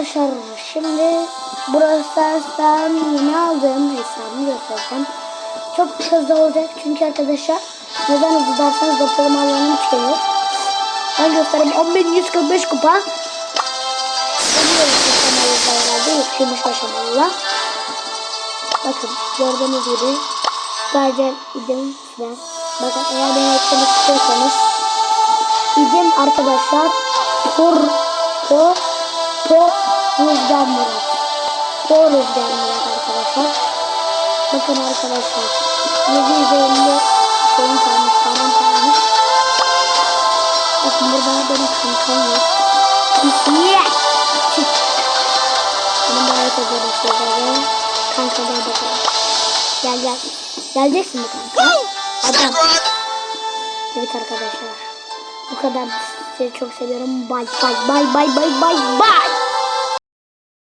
arkadaşlar şimdi Brawl yeni aldığım hesabımı göstereceğim. Çok hızlı olacak çünkü arkadaşlar neden hızlı derseniz ortalama alanım çıkıyor. Ben göstereyim 10.145 kupa. Biliyoruz aşamalı herhalde yetişmiş aşamalı. Bakın gördüğünüz gibi Süpercel idim sizler. Bakın eğer beni eklemek istiyorsanız idim arkadaşlar Por Po Po Rüzgar Murat Po Rüzgar Murat arkadaşlar. Bakın arkadaşlar. 750 şeyim kalmış param kalmış. Bakın burada benim kankam var İsmiye Çık Bunu davet ediyorum sizlere. Kanka gel bakalım Gel gel. Geleceksin mi kanka? Adam. Evet arkadaşlar. Bu kadar. Sizi çok seviyorum. Bye bye bye bye bye bye bye.